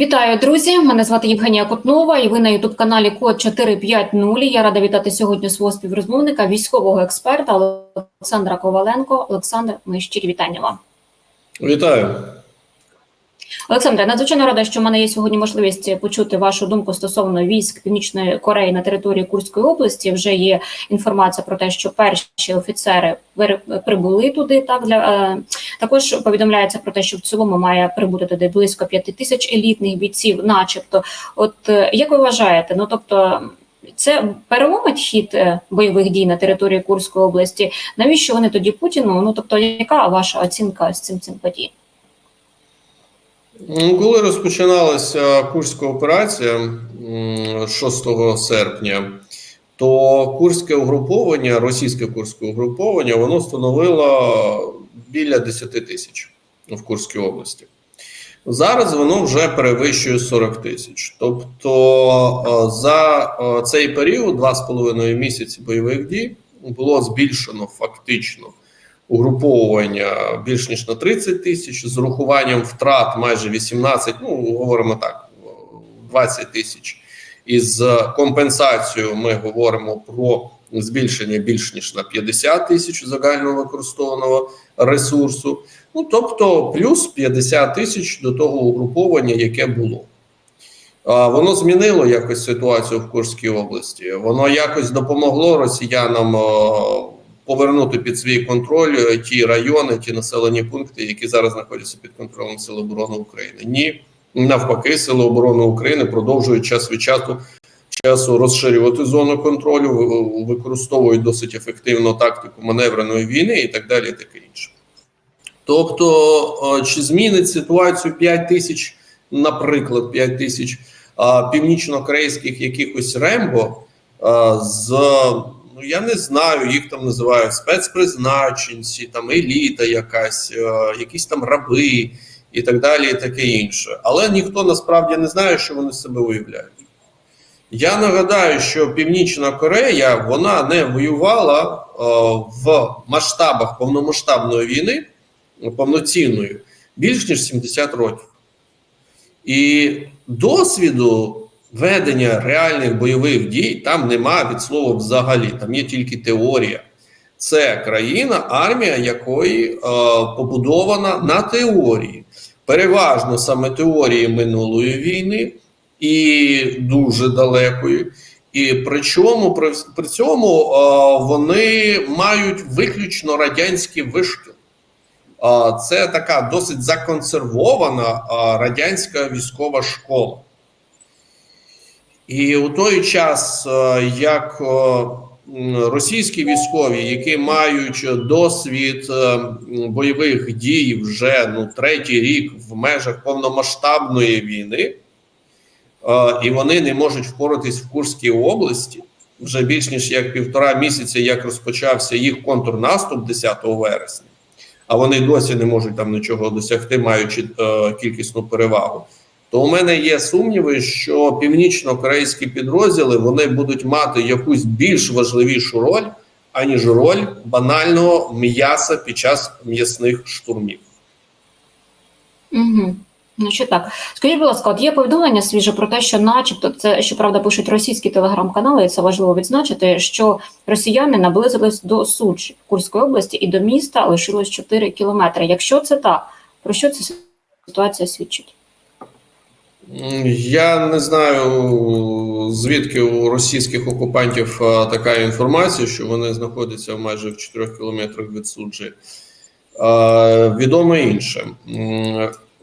Вітаю, друзі! Мене звати Євгенія Котнова, і ви на ютуб каналі Код 450. Я рада вітати сьогодні свого співрозмовника, військового експерта Олександра Коваленко. Олександр, ми щирі вітання вам. Вітаю. Олександре, надзвичайно рада, що в мене є сьогодні можливість почути вашу думку стосовно військ Північної Кореї на території Курської області. Вже є інформація про те, що перші офіцери прибули туди. Так для е, також повідомляється про те, що в цілому має прибути туди близько п'яти тисяч елітних бійців, начебто. От е, як ви вважаєте? Ну тобто. Це переломить хід е, бойових дій на території Курської області. Навіщо вони тоді Путіну? Ну тобто, яка ваша оцінка з цим цим подій? Ну, коли розпочиналася Курська операція 6 серпня, то курське угруповання, російське курське угруповання, воно становило біля 10 тисяч в Курській області. Зараз воно вже перевищує 40 тисяч. Тобто за цей період, 2,5 місяці бойових дій, було збільшено фактично угруповування більш ніж на 30 тисяч, з урахуванням втрат майже 18, ну говоримо так, 20 тисяч. І з компенсацією ми говоримо про збільшення більш ніж на 50 тисяч загального використованого ресурсу. Ну тобто, плюс 50 тисяч до того угруповання, яке було. Воно змінило якось ситуацію в Курській області. Воно якось допомогло росіянам повернути під свій контроль е, ті райони, ті населені пункти, які зараз знаходяться під контролем Сил оборони України. Ні, навпаки, сили оборони України продовжують час від часу часу розширювати зону контролю, використовують досить ефективну тактику маневреної війни і так далі. Таке інше. Тобто, чи змінить ситуацію 5 тисяч, наприклад, 5 тисяч північно-корейських якихось рембо з ну я не знаю, їх там називають спецпризначенці, там еліта, якась, е, якісь там раби і так далі, і таке інше. Але ніхто насправді не знає, що вони себе уявляють. Я нагадаю, що Північна Корея вона не воювала е, в масштабах повномасштабної війни повноцінної більш ніж 70 років. І досвіду ведення реальних бойових дій там нема від слова взагалі. Там є тільки теорія. Це країна, армія якої е, побудована на теорії, переважно саме теорії минулої війни і дуже далекої. І причому при, при цьому е, вони мають виключно радянські вишки. Е, це така досить законсервована е, радянська військова школа. І у той час, е, як е, російські військові, які мають досвід е, бойових дій вже ну третій рік в межах повномасштабної війни, і вони не можуть впоратись в Курській області вже більш ніж як півтора місяця, як розпочався їх контрнаступ 10 вересня, а вони досі не можуть там нічого досягти, маючи кількісну перевагу то у мене є сумніви, що північно-корейські підрозділи вони будуть мати якусь більш важливішу роль, аніж роль банального м'яса під час м'ясних штурмів. Угу. Ну, що так, скажіть, будь ласка, от є повідомлення свіже про те, що, начебто, це щоправда, пишуть російські телеграм-канали, і це важливо відзначити, що росіяни наблизились до Суджі Курської області і до міста лишилось 4 кілометри. Якщо це так, про що ця ситуація свідчить? Я не знаю, звідки у російських окупантів така інформація, що вони знаходяться майже в 4 кілометрах від суджі. Відомо інше.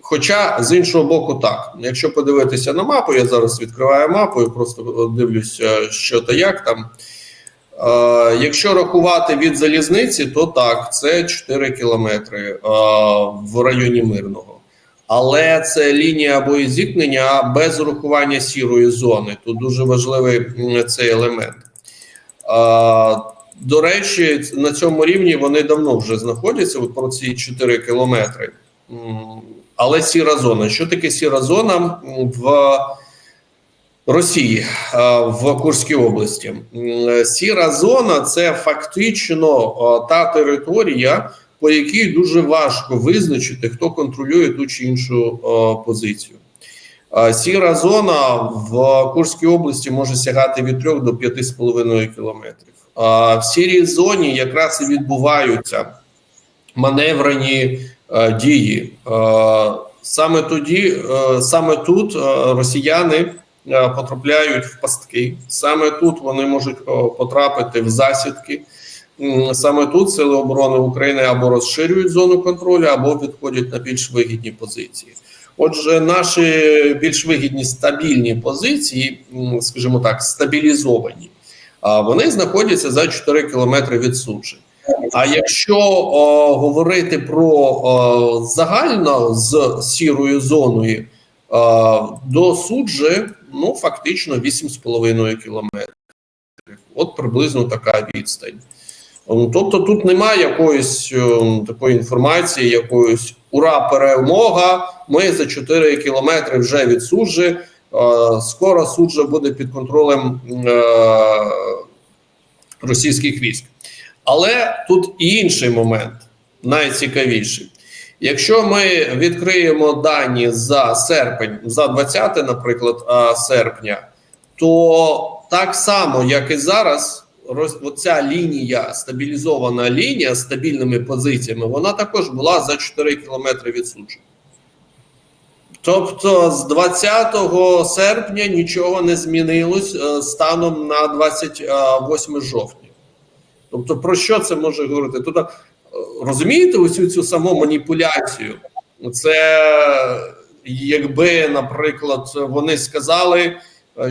Хоча з іншого боку, так. Якщо подивитися на мапу, я зараз відкриваю мапу і просто дивлюся, що та як там. Якщо рахувати від залізниці, то так, це 4 кілометри в районі Мирного але це лінія боєзіткнення без урахування сірої зони. Тут дуже важливий цей елемент. До речі, на цьому рівні вони давно вже знаходяться от про ці 4 кілометри. Але сіра зона. Що таке сіра зона в Росії в Курській області? Сіра зона це фактично та територія по якій дуже важко визначити, хто контролює ту чи іншу позицію. Сіра зона в Курській області може сягати від 3 до 5,5 кілометрів. В сірій зоні якраз і відбуваються маневрені е, дії. Е, Саме тоді, е, саме тут е, росіяни е, потрапляють в пастки, саме тут вони можуть е, потрапити в засідки. Саме тут сили оборони України або розширюють зону контролю, або відходять на більш вигідні позиції. Отже, наші більш вигідні стабільні позиції, скажімо так, стабілізовані, а вони знаходяться за 4 кілометри від суджі. А якщо о, говорити про о, загально з сірою зоною о, до суджі, ну фактично 8,5 кілометрів. От приблизно така відстань. Тобто тут немає якоїсь е, такої інформації, якоїсь ура, перемога. Ми за 4 кілометри вже від суджі. Е, Скоро суджа буде під контролем е, російських військ. Але тут і інший момент, найцікавіший. Якщо ми відкриємо дані за серпень, за 20, наприклад, серпня, то так само, як і зараз, роз, оця лінія, стабілізована лінія з стабільними позиціями, вона також була за 4 кілометри від суджі. Тобто з 20 серпня нічого не змінилось е, станом на 28 жовтня. Тобто, про що це може говорити? Е, розумієте усю цю саму маніпуляцію? Це якби, наприклад, вони сказали,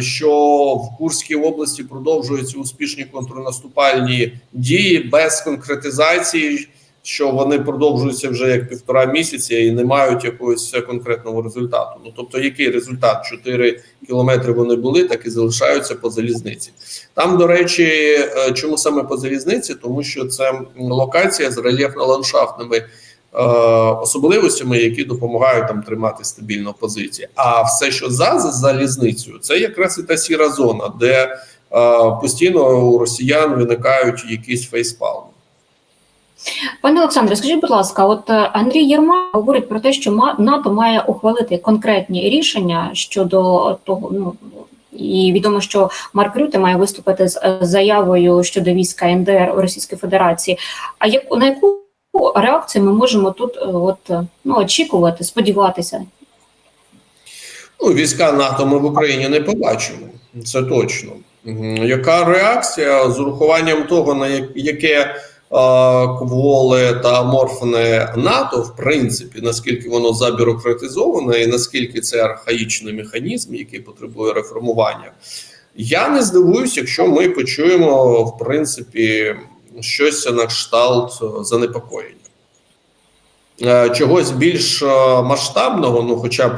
що в Курській області продовжуються успішні контрнаступальні дії без конкретизації, що вони продовжуються вже як півтора місяця і не мають якогось конкретного результату. Ну тобто, який результат? 4 кілометри вони були, так і залишаються по залізниці. Там, до речі, е, чому саме по залізниці? Тому що це локація з рельєфно-ландшафтними е, особливостями, які допомагають там тримати стабільну позицію. А все, що за за залізницею, це якраз і та сіра зона, де е, постійно у росіян виникають якісь фейспалми. Пане Олександре, скажіть, будь ласка, от е, Андрій Єрмак говорить про те, що НАТО має ухвалити конкретні рішення щодо того, ну і відомо, що Марк Рюте має виступити з е, заявою щодо війська НДР у Російській Федерації. А як на яку реакцію ми можемо тут е, от е, ну очікувати, сподіватися? Ну, війська НАТО ми в Україні не побачимо, це точно. Яка реакція з урахуванням того, на яке е, кволе та аморфне НАТО, в принципі, наскільки воно забюрократизоване і наскільки це архаїчний механізм, який потребує реформування, я не здивуюсь, якщо ми почуємо в принципі щось на кшталт е, занепокоєння. Е, Чогось більш е, масштабного, ну хоча б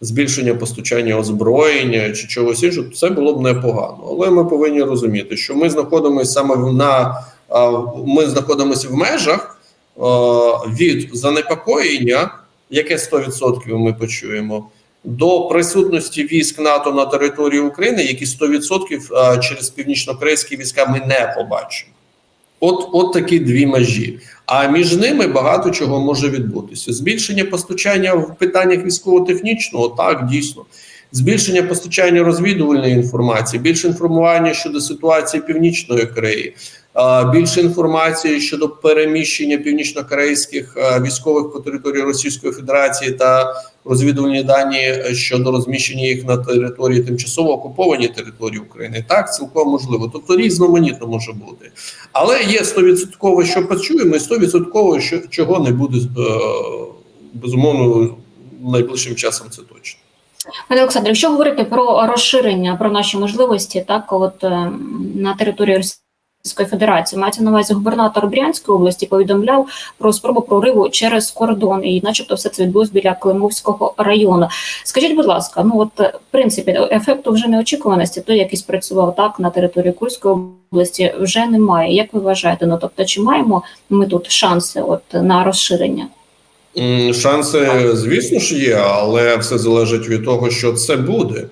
збільшення постачання озброєння чи чогось іншого, це було б непогано. Але ми повинні розуміти, що ми знаходимося саме на ми знаходимося в межах від занепокоєння, яке 100% ми почуємо, до присутності військ НАТО на території України, які 100% е, через північно-корейські війська ми не побачимо. От, от такі дві межі. А між ними багато чого може відбутися. Збільшення постачання в питаннях військово-технічного, так дійсно. Збільшення постачання розвідувальної інформації, більше інформування щодо ситуації Північної Кореї, більше інформації щодо переміщення північно-корейських військових по території Російської Федерації та розвідувальні дані щодо розміщення їх на території тимчасово окупованій території України. Так, цілком можливо. Тобто різноманітно може бути. Але є 100% що почуємо, і 100% що чого не буде е, безумовно найближчим часом. Це точно. Пане Олександре, якщо говорити про розширення, про наші можливості, так от е, на території Російської Федерації, мається на увазі губернатор Брянської області повідомляв про спробу прориву через кордон, і, начебто, все це відбулось біля Климовського району. Скажіть, будь ласка, ну от е, в принципі ефекту вже неочікуваності, той, який спрацював так на території Курської області, вже немає. Як ви вважаєте? Ну тобто, чи маємо ми тут шанси от на розширення? Шанси, звісно ж, є, але все залежить від того, що це буде.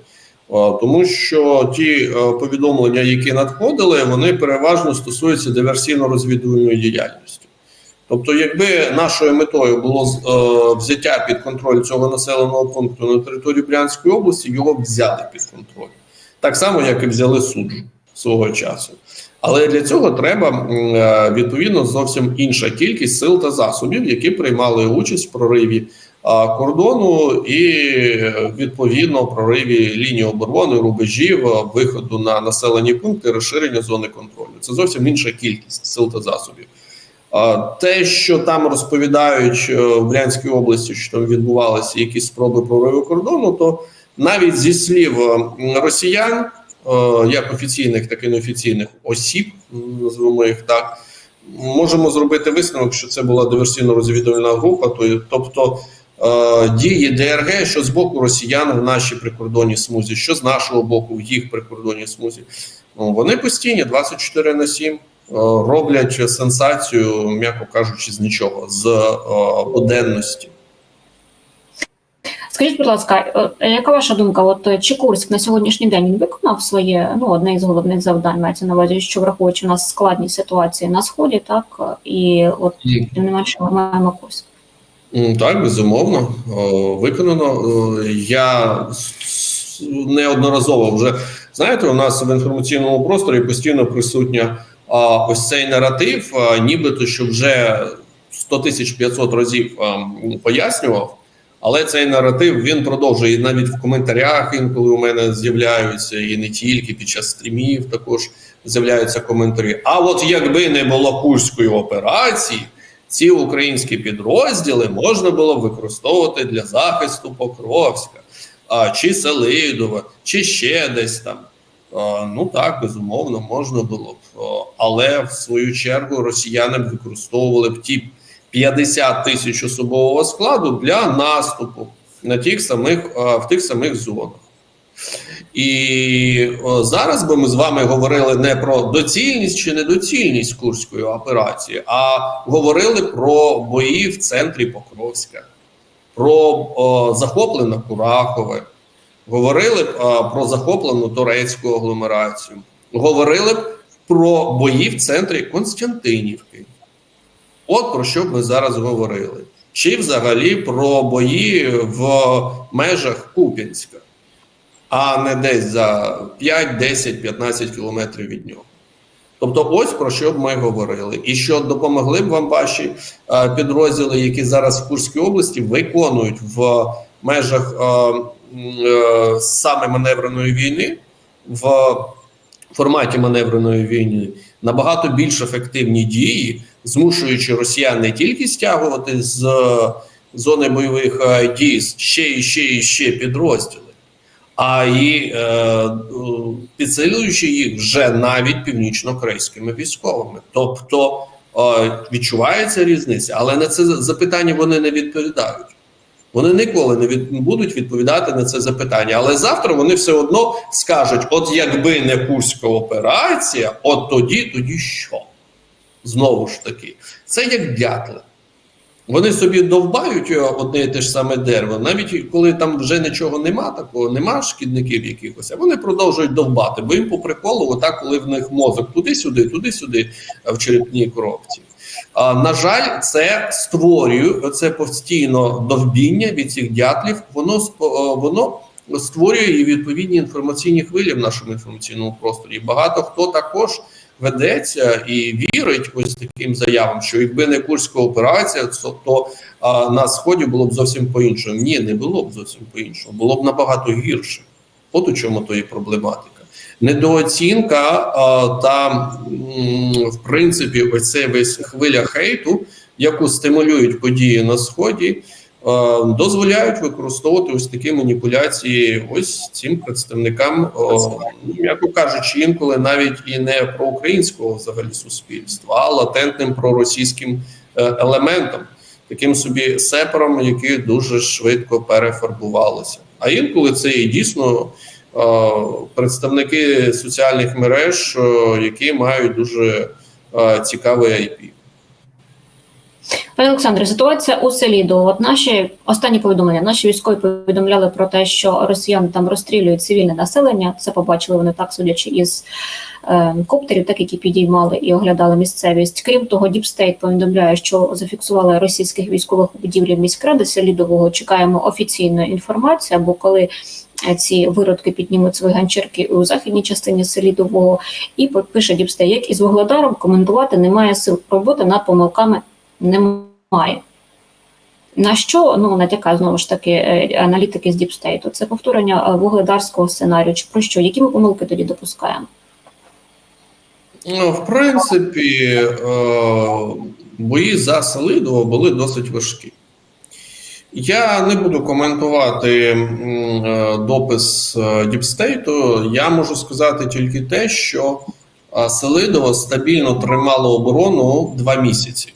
Тому що ті е, повідомлення, які надходили, вони переважно стосуються диверсійно-розвідувальної діяльності. Тобто, якби нашою метою було е, взяття під контроль цього населеного пункту на території Брянської області, його б взяли під контроль. Так само, як і взяли суджу свого часу. Але для цього треба е, відповідно зовсім інша кількість сил та засобів, які приймали участь в прориві кордону і е, відповідно прориві лінії оборони, рубежів, е, виходу на населені пункти, розширення зони контролю. Це зовсім інша кількість сил та засобів. Те, що там розповідають в Брянській області, що там відбувалися якісь спроби прориву кордону, то навіть зі слів росіян, як офіційних, так і неофіційних осіб, м, назвемо їх так, можемо зробити висновок, що це була диверсійно-розвідувальна група, то- тобто е, дії ДРГ, що з боку росіян в нашій прикордонній смузі, що з нашого боку в їх прикордонній смузі. Ну, вони постійні 24 на 7 е, роблять сенсацію, м'яко кажучи, з нічого, з е, буденності. Скажіть, будь ласка, е, яка ваша думка? От е, чи Курськ на сьогоднішній день він виконав своє ну одне із головних завдань, мається на увазі, що враховуючи у нас складні ситуації на сході, так е, і от тим не менше ми маємо Курськ. Так, безумовно, виконано. Е, Я неодноразово вже знаєте, у нас в інформаційному просторі постійно присутня ось цей наратив, нібито що вже 100 тисяч 500 разів пояснював. Але цей наратив він продовжує навіть в коментарях. Інколи у мене з'являються і не тільки під час стрімів також з'являються коментарі. А от якби не було курської операції, ці українські підрозділи можна було використовувати для захисту Покровська, а, чи Селидова, чи ще десь там. Ну так, безумовно, можна було б. Але в свою чергу росіяни б використовували б ті 50 тисяч особового складу для наступу на тих самих в тих самих зонах. І о, зараз би ми з вами говорили не про доцільність чи недоцільність курської операції, а говорили про бої в центрі Покровська, про о, захоплене Курахове, говорили б о, про захоплену турецьку агломерацію, говорили б про бої в центрі Константинівки. От про що ми зараз говорили. Чи взагалі про бої в межах Куп'янська а не десь за 5, 10, 15 кілометрів від нього. Тобто, ось про що б ми говорили, і що допомогли б вам ваші е, підрозділи, які зараз в Курській області виконують в межах е, е, саме маневреної війни, в форматі маневреної війни набагато більш ефективні дії, змушуючи росіян не тільки стягувати з е, зони бойових е, дій ще і ще і ще підрозділи а е, е, підсилюючи їх вже навіть північно-корейськими військовими. Тобто е, відчувається різниця, але на це запитання вони не відповідають. Вони ніколи не від, будуть відповідати на це запитання. Але завтра вони все одно скажуть: от якби не Курська операція, от тоді, тоді що? Знову ж таки, це як дятли. Вони собі довбають е, одне і те ж саме дерево, навіть коли там вже нічого нема, такого нема шкідників якихось, а вони продовжують довбати, бо їм по приколу, отак, коли в них мозок туди-сюди, туди-сюди е, в черепній коробці. На жаль, це створює це постійно довбіння від цих дятлів. Воно е, воно створює і відповідні інформаційні хвилі в нашому інформаційному просторі. Багато хто також ведеться і вірить ось таким заявам, що якби не курська операція, то, то а, на сході було б зовсім по-іншому. Ні, не було б зовсім по-іншому, було б набагато гірше. От у чому то є проблематика. Недооцінка та, в принципі, цей весь хвиля хейту, яку стимулюють події на сході, дозволяють використовувати ось такі маніпуляції ось цим представникам, м'яко кажучи, інколи навіть і не проукраїнського взагалі суспільства, а латентним проросійським е, елементом, таким собі сепаром, які дуже швидко перефарбувалися. А інколи це і дійсно представники соціальних мереж, е, які мають дуже е, цікавий IP. Пане Олександре, ситуація у Селідово. От наші останні повідомлення, наші військові повідомляли про те, що росіяни там розстрілюють цивільне населення. Це побачили вони так, судячи із е, коптерів, так які підіймали і оглядали місцевість. Крім того, Діпстейт повідомляє, що зафіксували російських військових будівлі міськради Селідового. Чекаємо офіційної інформації, або коли. е, Ці виродки піднімуть свої ганчірки у західній частині Селідового, і пише Діпстей, як із Вугледаром коментувати немає сил. Роботи над помилками немає. На що ну натякає знову ж таки е, аналітики з Діпстейту? Це повторення е, вугледарського сценарію. Чи про що? Які ми помилки тоді допускаємо? Ну, в принципі, е, бої за Селидово були досить важкі. Я не буду коментувати допис Діпстейту. Я можу сказати тільки те, що Селидово стабільно тримало оборону два місяці.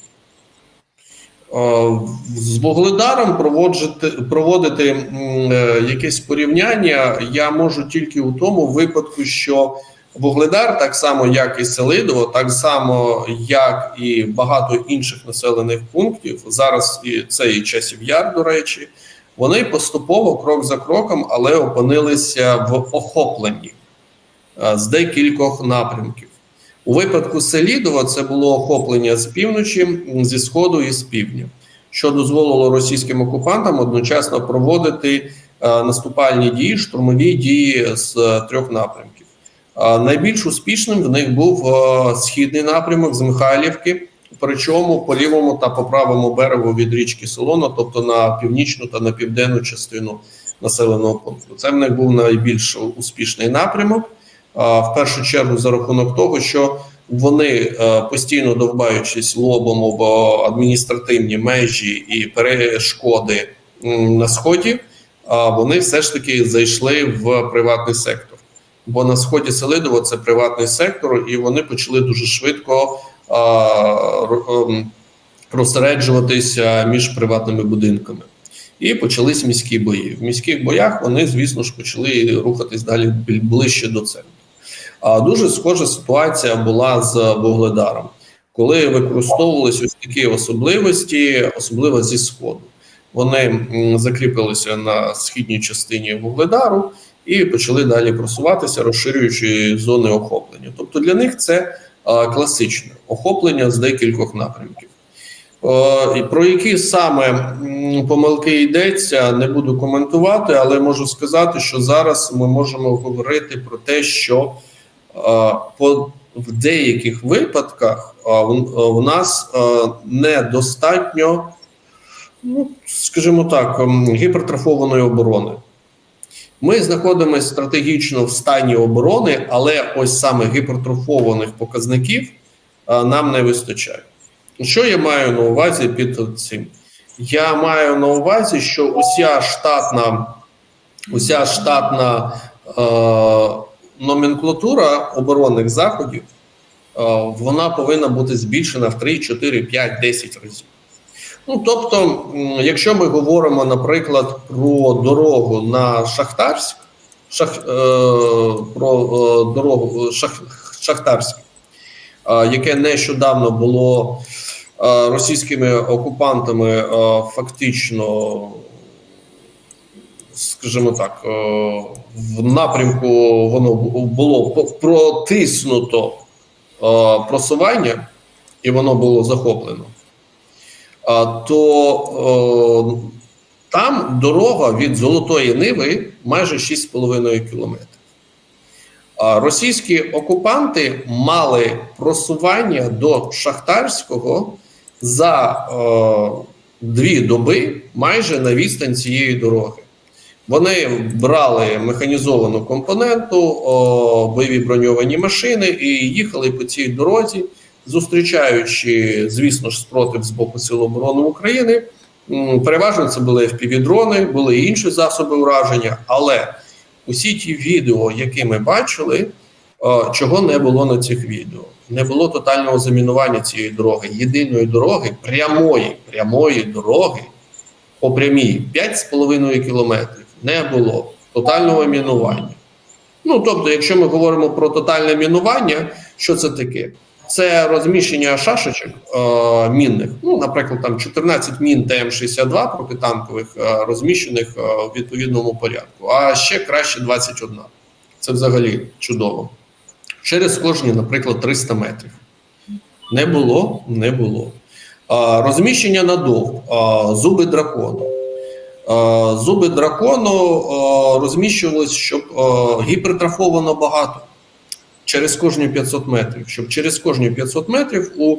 Е, З Вугледаром проводжити, проводити е, якесь порівняння я можу тільки у тому випадку, що Вугледар, так само як і Селидово, так само як і багато інших населених пунктів. Зараз і це і часів яр, до речі, вони поступово, крок за кроком, але опинилися в охопленні е, з декількох напрямків. У випадку Селідова це було охоплення з півночі, зі сходу і з півдня, що дозволило російським окупантам одночасно проводити е, наступальні дії, штурмові дії з е, трьох напрямків. А Найбільш успішним в них був е, східний напрямок з Михайлівки, причому по лівому та по правому берегу від річки Солона, тобто на північну та на південну частину населеного пункту. Це в них був найбільш успішний напрямок. В першу чергу за рахунок того, що вони е, постійно довбаючись лобом об адміністративні межі і перешкоди на сході, вони все ж таки зайшли в приватний сектор бо на сході Селидово це приватний сектор, і вони почали дуже швидко ем, розсереджуватися між приватними будинками. І почались міські бої. В міських боях вони, звісно ж, почали рухатись далі ближче до центру. А дуже схожа ситуація була з Вугледаром, коли використовувалися ось такі особливості, особливо зі сходу. Вони закріпилися на східній частині Вугледару і почали далі просуватися, розширюючи зони охоплення. Тобто для них це класичне охоплення з декількох напрямків. Про які саме помилки йдеться, не буду коментувати, але можу сказати, що зараз ми можемо говорити про те, що по в деяких випадках в- нас недостатньо, ну скажімо так, ем, гіпертрофованої оборони. Ми знаходимося стратегічно в стані оборони, але ось саме гіпертрофованих показників нам не вистачає. Що я маю на увазі під цим? Я маю на увазі, що уся штатна, уся штатна е, номенклатура оборонних заходів, е, вона повинна бути збільшена в 3, 4, 5, 10 разів. Ну, тобто, якщо ми говоримо, наприклад, про дорогу на Шахтарськ, шах, е, про е, дорогу шах, Шахтарськ, е, яке нещодавно було е, російськими окупантами е, фактично, скажімо так, е, в напрямку воно було протиснуто е, просування, і воно було захоплено то е, там дорога від Золотої Ниви майже 6,5 кілометрів. Російські окупанти мали просування до Шахтарського за е, дві доби майже на відстань цієї дороги. Вони брали механізовану компоненту, о, бойові броньовані машини і їхали по цій дорозі зустрічаючи, звісно ж, спротив з боку Сил оборони України. Переважно це були FPV-дрони, були і інші засоби ураження, але усі ті відео, які ми бачили, е, чого не було на цих відео. Не було тотального замінування цієї дороги, єдиної дороги, прямої, прямої дороги по прямій 5,5 кілометрів. Не було тотального мінування. Ну тобто, якщо ми говоримо про тотальне мінування, що це таке? Це розміщення шашечок е, мінних. Ну, наприклад, там 14 мін ТМ-62 протитанкових е, розміщених е, в відповідному порядку, а ще краще 21. Це взагалі чудово. Через кожні, наприклад, 300 метрів. Не було, не було. А, розміщення надовг, а, зуби дракону. А, зуби дракону а, розміщувалось, щоб гіпертрафовано багато через кожні 500 метрів. Щоб через кожні 500 метрів у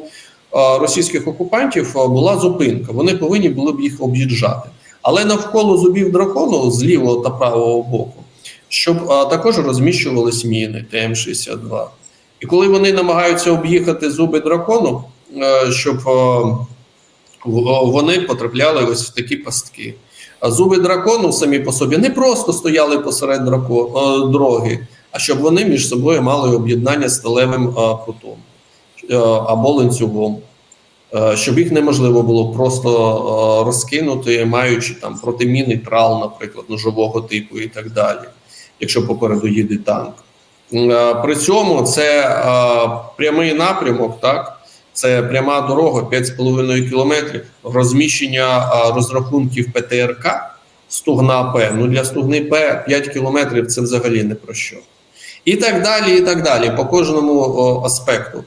російських окупантів була зупинка. Вони повинні були б їх об'їжджати. Але навколо зубів дракону з лівого та правого боку, щоб також розміщувались міни ТМ-62. І коли вони намагаються об'їхати зуби дракону, е, щоб е, вони потрапляли ось в такі пастки. А зуби дракону самі по собі не просто стояли посеред драко, е, дороги, а щоб вони між собою мали об'єднання сталевим е, прутом е, або ланцюгом. Щоб їх неможливо було просто розкинути, маючи там протимінний трал, наприклад, ножового типу і так далі, якщо попереду їде танк. При цьому це прямий напрямок, так це пряма дорога 5,5 кілометрів, розміщення розрахунків ПТРК стугна П. Ну для стугни П 5 кілометрів це взагалі не про що. І так далі, і так далі, по кожному о, аспекту.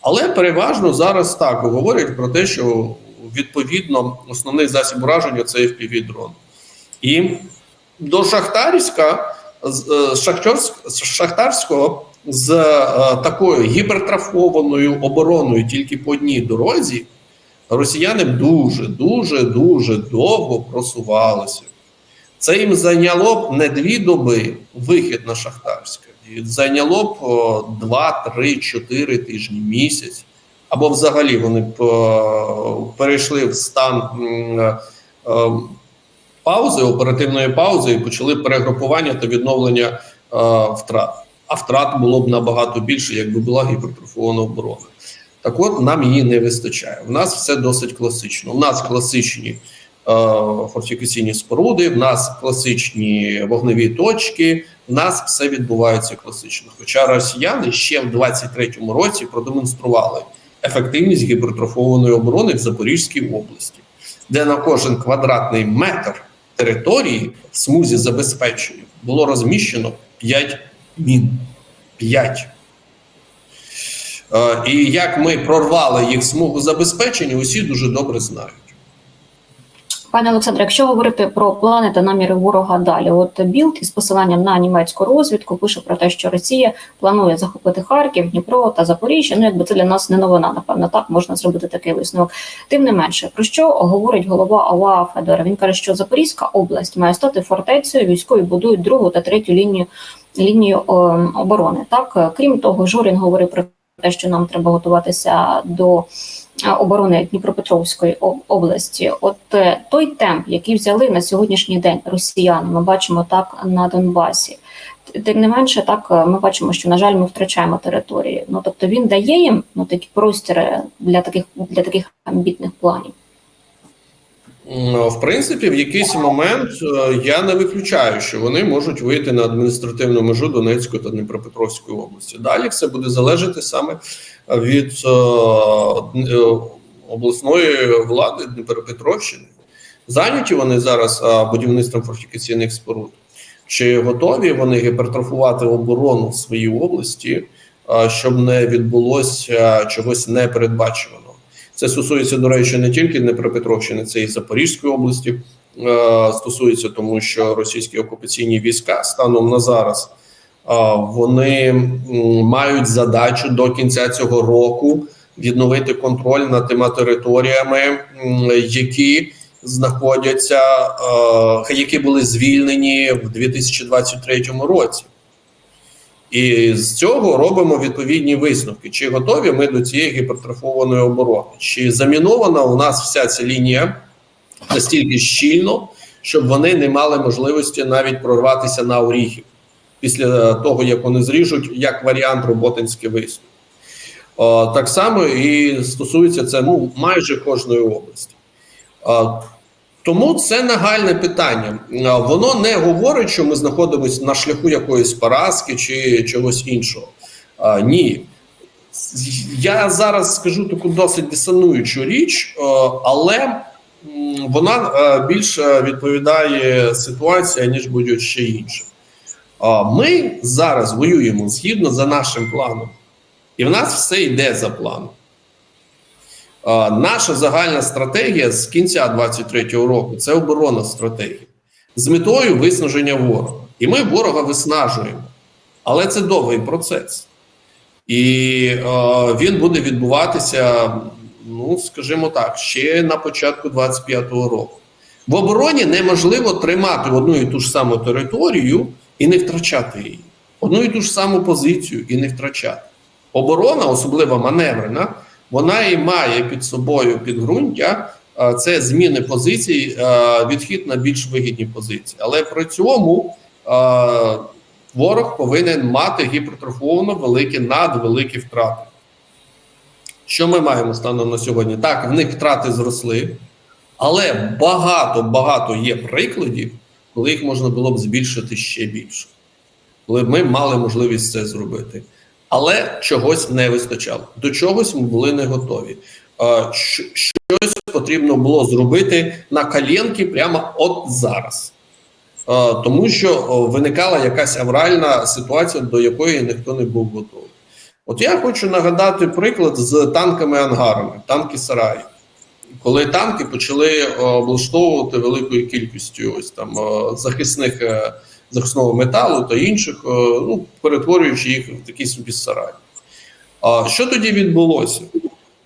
Але переважно зараз так говорять про те, що відповідно основний засіб ураження це fpv дрон. І до Шахтарська з е, Шахтарського з е, такою гіпертрафованою обороною тільки по одній дорозі, росіяни дуже, дуже, дуже довго просувалися. Це їм зайняло б не дві доби вихід на Шахтарське, зайняло б о, два, три, чотири тижні, місяць. Або взагалі вони б перейшли в стан е, е, паузи, оперативної паузи, і почали перегрупування та відновлення втрат. А втрат було б набагато більше, якби була гіпертрофована оборона. Так от нам її не вистачає. В нас все досить класично. У нас класичні е, фортифікаційні споруди, в нас класичні вогневі точки, в нас все відбувається класично. Хоча росіяни ще в 23-му році продемонстрували ефективність гіпертрофованої оборони в Запорізькій області, де на кожен квадратний метр території в смузі забезпечення було розміщено 5 мін. 5. Е, І як ми прорвали їх смугу забезпечення, усі дуже добре знають. Пане Олександре, якщо говорити про плани та наміри ворога далі, от Білд із посиланням на німецьку розвідку пише про те, що Росія планує захопити Харків, Дніпро та Запоріжжя. Ну якби це для нас не новина, напевно, так можна зробити такий висновок. Тим не менше, про що говорить голова ОВА Федора? Він каже, що Запорізька область має стати фортецею. Військові будують другу та третю лінію лінію оборони. Так крім того, Журін говорив про те, що нам треба готуватися до е, оборони Дніпропетровської області. От е, той темп, який взяли на сьогоднішній день росіяни, ми бачимо так на Донбасі. Тим не менше, так е, ми бачимо, що на жаль, ми втрачаємо території. Ну тобто він дає їм ну такі простіри для таких для таких амбітних планів. В принципі, в якийсь момент е, я не виключаю, що вони можуть вийти на адміністративну межу Донецької та Дніпропетровської області. Далі все буде залежати саме від е, е, обласної влади Дніпропетровщини. Зайняті вони зараз будівництвом фортифікаційних споруд. Чи готові вони гіпертрофувати оборону в своїй області, щоб не відбулося чогось непередбачуваного? Це стосується, до речі, не тільки Дніпропетровщини, це і Запорізької області. Е, стосується тому, що російські окупаційні війська станом на зараз е, вони мають задачу до кінця цього року відновити контроль над тими територіями, які знаходяться, е, які були звільнені в 2023 році. І з цього робимо відповідні висновки. Чи готові ми до цієї гіпертрофованої оборони? Чи замінована у нас вся ця лінія настільки щільно, щоб вони не мали можливості навіть прорватися на Оріхів після того, як вони зріжуть, як варіант роботинський виступ. Так само і стосується це ну, майже кожної області. Тому це нагальне питання. Воно не говорить, що ми знаходимося на шляху якоїсь поразки чи чогось іншого. А, ні. Я зараз скажу таку досить дисонуючу річ, але вона більше відповідає ситуації, ніж будь-що інше. Е, Ми зараз воюємо згідно за нашим планом, і в нас все йде за планом. Наша загальна стратегія з кінця 23-го року це оборонна стратегія з метою виснаження ворога. І ми ворога виснажуємо. Але це довгий процес. І е, він буде відбуватися, ну скажімо так, ще на початку 25-го року. В обороні неможливо тримати одну і ту ж саму територію і не втрачати її, одну і ту ж саму позицію і не втрачати. Оборона, особливо маневрена, вона і має під собою підґрунтя. Це зміни позицій, відхід на більш вигідні позиції. Але при цьому ворог повинен мати гіпертрофовано великі надвеликі втрати. Що ми маємо станом на сьогодні? Так, в них втрати зросли, але багато багато є прикладів, коли їх можна було б збільшити ще більше, коли ми мали можливість це зробити. Але чогось не вистачало. До чогось ми були не готові. Щось потрібно було зробити на коленки прямо от зараз. Тому що виникала якась авральна ситуація, до якої ніхто не був готовий. От я хочу нагадати приклад з танками-ангарами, танки сараї. Коли танки почали облаштовувати великою кількістю ось там захисних е, захисного металу та інших, е, ну, перетворюючи їх в такі собі сараї. А що тоді відбулося?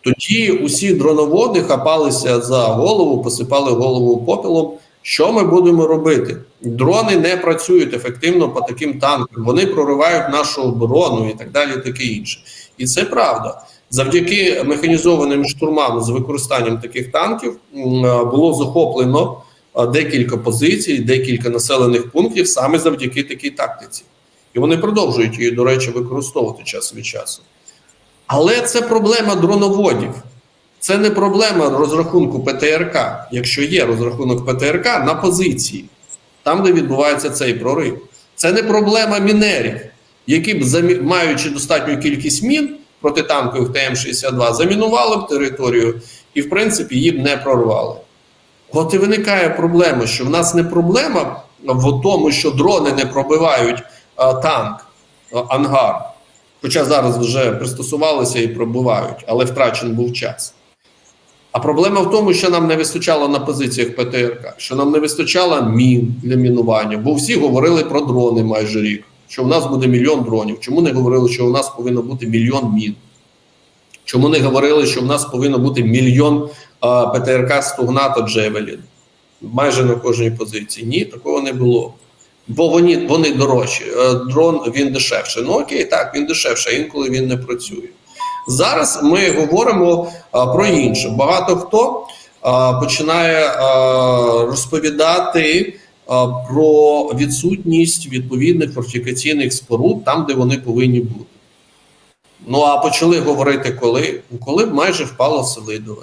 Тоді усі дроноводи хапалися за голову, посипали голову попелом. Що ми будемо робити? Дрони не працюють ефективно по таким танкам, вони проривають нашу оборону і так далі, таке інше. І це правда. Завдяки механізованим штурмам з використанням таких танків е, було захоплено декілька позицій, декілька населених пунктів саме завдяки такій тактиці. І вони продовжують її, до речі, використовувати час від часу. Але це проблема дроноводів. Це не проблема розрахунку ПТРК, якщо є розрахунок ПТРК на позиції, там, де відбувається цей прорив. Це не проблема мінерів, які б маючи достатню кількість мін протитанкових ТМ-62, замінували б територію і, в принципі, її б не прорвали. От і виникає проблема, що в нас не проблема в тому, що дрони не пробивають а, танк, а, ангар. Хоча зараз вже пристосувалися і пробивають, але втрачений був час. А проблема в тому, що нам не вистачало на позиціях ПТРК, що нам не вистачало мін для мінування, бо всі говорили про дрони майже рік, що в нас буде мільйон дронів. Чому не говорили, що у нас повинно бути мільйон мін? Чому не говорили, що в нас повинно бути мільйон ПТРК Стугна та Джевелін? Майже на кожній позиції. Ні, такого не було. Бо вони, вони дорожчі. Е, Дрон він дешевше. Ну окей, так, він дешевше, інколи він не працює. Зараз ми говоримо а, про інше. Багато хто а, починає а, розповідати а, про відсутність відповідних фортифікаційних споруд там, де вони повинні бути. Ну а почали говорити коли? Коли майже впало Селидове.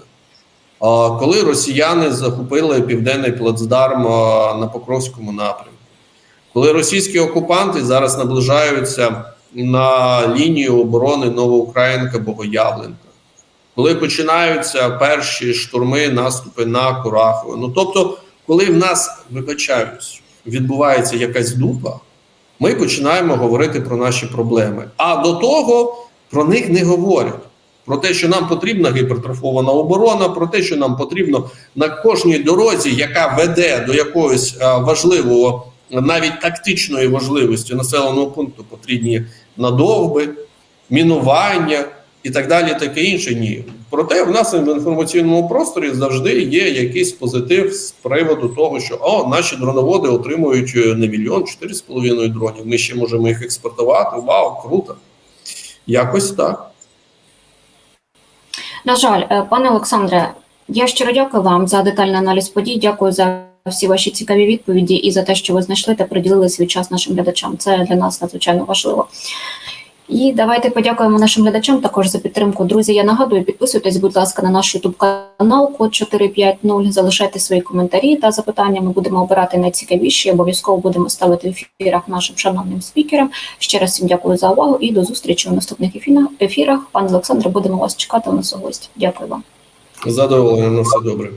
Коли росіяни захопили південний плацдарм на Покровському напрямку, коли російські окупанти зараз наближаються на лінію оборони Новоукраїнка Богоявленка, коли починаються перші штурми, наступи на Курахове. Ну тобто, коли в нас вибачаюсь, відбувається якась дупа, ми починаємо говорити про наші проблеми. А до того про них не говорять. Про те, що нам потрібна гіпертрофована оборона, про те, що нам потрібно на кожній дорозі, яка веде до якогось важливого, навіть тактичної важливості населеного пункту, потрібні надовби, мінування і так далі, таке інше. Ні. Проте в нас в інформаційному просторі завжди є якийсь позитив з приводу того, що о, наші дроноводи отримують е, не мільйон, чотири з половиною дронів. Ми ще можемо їх експортувати. Вау, круто! Якось так. На жаль, е, пане Олександре, я щиро дякую вам за детальний аналіз подій. Дякую за всі ваші цікаві відповіді і за те, що ви знайшли та приділили свій час нашим глядачам. Це для нас надзвичайно важливо. І давайте подякуємо нашим глядачам також за підтримку. Друзі, я нагадую, підписуйтесь, будь ласка, на наш Ютуб канал код 450, залишайте свої коментарі та запитання. Ми будемо обирати найцікавіші. Обов'язково будемо ставити в ефірах нашим шановним спікерам. Ще раз всім дякую за увагу і до зустрічі у наступних ефірах. Пане Олександре, будемо вас чекати у нас у гості. Дякую вам. Задоволення на все добре.